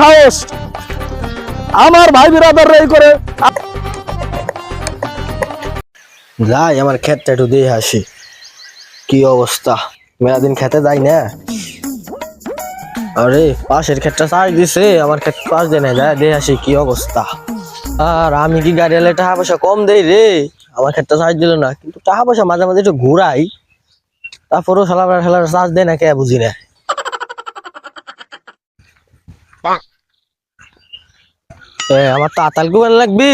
সাহস? আমার ভাই বিরাদার যাই, আমার একটু দিয়ে আসি। কি অবস্থা? খেতে যাই না? আরে, পাশের ক্ষেতটা চার্জ দিছে, আমার ক্ষেত পাশ দিয়ে যায় দিয়ে আসি কি অবস্থা। আর আমি কি গাড়ি টাকা পয়সা কম দেই রে? আমার ক্ষেতটা চার্জ দিল না, কিন্তু টাকা পয়সা মাঝে মাঝে একটু ঘুরাই। তারপরেও সালাবার খেলার চার্জ দেয় না, কে বুঝি না। আমার তো আতাল কুবান লাগবি।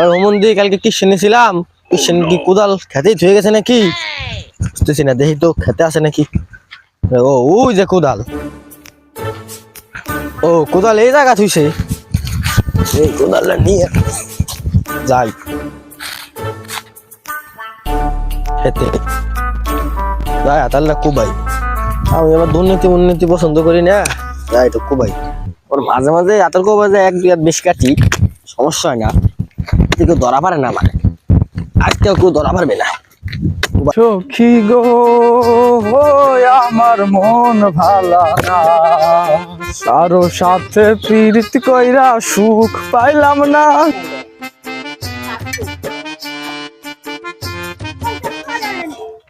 আর দিয়ে কালকে কিসে নিয়েছিলাম কিসে কি কোদাল খেতেই ধুয়ে গেছে নাকি? বুঝতেছি না দেখি তো খেতে আছে নাকি? ও, ওই যে কোদাল। ও, কোদাল এই জায়গা থুইছে। এই কোদালটা নিয়ে যাই। খেতে। যাই আতালটা কুবাই। আমি আবার দুর্নীতি উন্নতি পছন্দ করি না। যাই তো কুবাই। ওর মাঝে মাঝে আতর কুবাই যায় এক, দুই বেশি কাটি, সমস্যা হয় না। কেউ ধরা পারে না মানে আজকে কেউ ধরা পারবে না। সখী গো আমার মন ভালা না। কারও সাথে পীড়িত কইরা সুখ পাইলাম না।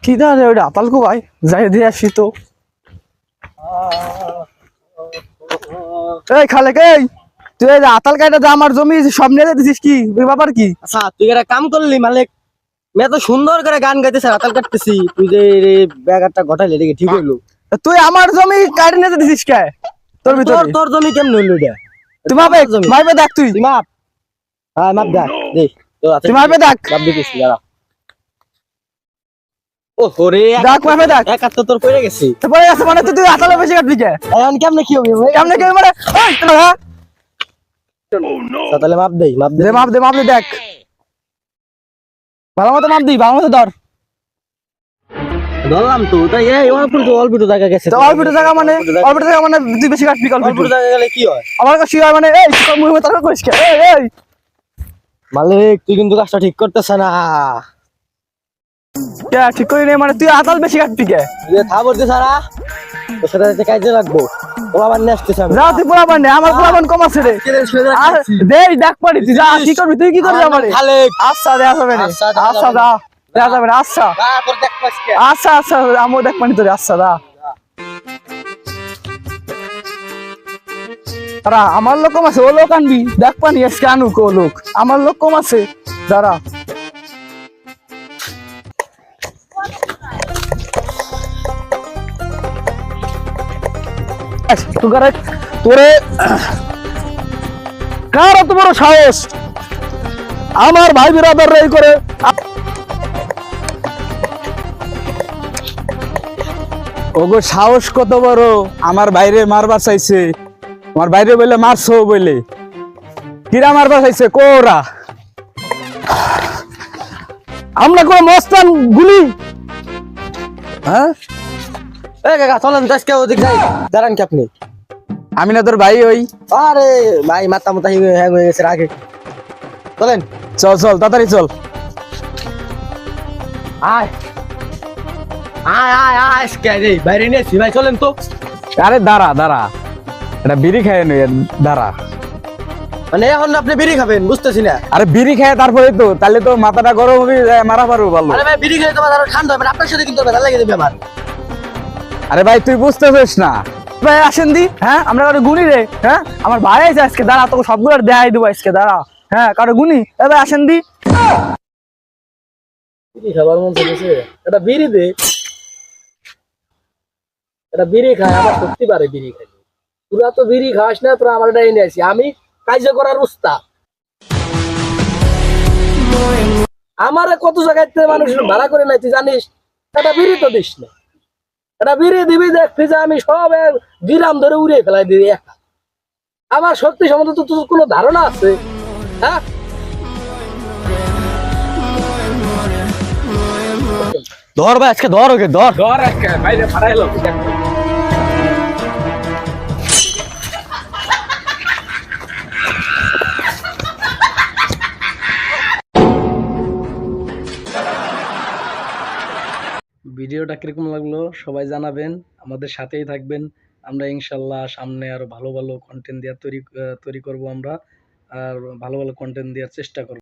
কি দাঁড়ে ওইটা আতাল কো ভাই যাই দিয়ে আসি তো। এই খালে এই তুই এই আতাল কাটা যে আমার জমি সব নিয়ে দিছিস কি? ওই ব্যাপার কি? আচ্ছা তুই একটা কাম করলি মালিক। মেয়ে তো সুন্দর করে গান গাইতেছে আতাল কাটতেছি। তুই যে ব্যাগারটা ঘটাইলি এদিকে ঠিক হইল? তুই আমার জমি কাটে নিয়ে দিছিস কে? তোর তোর ভিতরে। তোর জমি কেমন হইল এটা? তুই মাপে মাপে দেখ তুই। মাপ। হ্যাঁ মাপ দেখ দেখ তোর তুই মাপে দেখ। মাপ দিতেছি দাঁড়া। তাহলে মাপ দেই মাপ দে মাপ দে মাপ দে দেখ। ভালো মতো মাপ দিই ভালো মতো ধর। ধরলাম তো তাই এই অল্প জায়গা গেছে। তো অল্প জায়গা মানে অল্প জায়গা মানে তুই বেশি কাটবি অল্প জায়গা গেলে কি হয়? আমার কাছে হয় মানে এই করিস কে? এই। মালিক তুই কিন্তু কাজটা ঠিক করতেছ না। ঠিক করি নে মানে তুই আতাল বেশি কাটবি কে? থা বলতে সারা। তোর সাথে কাজে লাগবো। আসতেছে আমি। যা তুই পোলাপান নে আমার পোলাপান কম আছে রে। দে ডাক পারি তুই যা কি করবি তুই কি করবি আমারে আচ্ছা যাবে না। আচ্ছা, দেয়া আচ্ছা দা যাবে আচ্ছা। আচ্ছা আচ্ছা আমিও দেখ পানি তোরে আচ্ছা দা তারা আমার লোক কম আছে ও লোক আনবি। দেখ পানি আজকে আনুক ও লোক। আমার লোক কম আছে। দাঁড়া। আমার ভাই বিরাদার এই করে। ওগো, সাহস কত বড়? আমার বাইরে মারবার চাইছে। আমার বাইরে বলে মারছো বলে। কিরা মারবার চাইছে? কোরা আমরা কোন মস্তান গুলি? হ্যাঁ? কাকা চলেন তো ওদিক যাই। দাঁড়ান কি আপনি? আমি না তোর ভাই ওই। আরে ভাই মাথা মাথা হ্যাং হয়ে গেছে আগে চলেন। চল চল তাড়াতাড়ি চল। আয়। আয় আয় আয় আজকে বাইরে নিয়েছি ভাই চলেন তো। আরে দাঁড়া দাঁড়া। এটা বিড়ি খায় দাঁড়া। মানে এখন আপনি বিড়ি খাবেন বুঝতেছি না। আরে বিড়ি খায় তারপরে তো। তাহলে তো মাথাটা গরম হবে মারা পারব ভালো। আরে ভাই বিড়ি খেলে তোমার ঠান্ডা হবে আপনার সাথে কিন্তু ব্যথা লেগে দেবে আমার। আরে ভাই তুই বুঝতেছিস না। ভাই আসেন দি। হ্যাঁ আমরা কারও গুনি রে। হ্যাঁ আমার ভাই আছে আজকে দাঁড়া তোকে সবগুলো দেখাই দেবো আজকে দাঁড়া। হ্যাঁ কারও গুনি এ ভাই আসেন দি। খাবার মন চলেছে এটা বিড়ি দে। এটা বিড়ি খায় আমার সত্যি পারে বিড়ি খাই তোরা তো বিড়ি খাস না তোরা আমার এটা এনে আসি আমি কাজ করার উস্তা। আমার কত জায়গায় মানুষ ভাড়া করে নাই তুই জানিস? এটা বিড়ি তো দিস না। এটা বিড়ি দিবি দেখবি যে আমি সব এক গিরাম ধরে উড়িয়ে ফেলাই দিবি একা। আমার শক্তি সম্বন্ধে তো তোর কোনো ধারণা আছে? হ্যাঁ? ধর ভাই আজকে ধর ওকে ধর। ধর বাইরে ফাটাইলো ভিডিওটা কীরকম লাগল সবাই জানাবেন, আমাদের সাথেই থাকবেন। আমরা ইনশাল্লাহ সামনে আরও ভালো ভালো কন্টেন্ট দেওয়ার তৈরি তৈরি করব আমরা, আর ভালো ভালো কন্টেন্ট দেওয়ার চেষ্টা করব।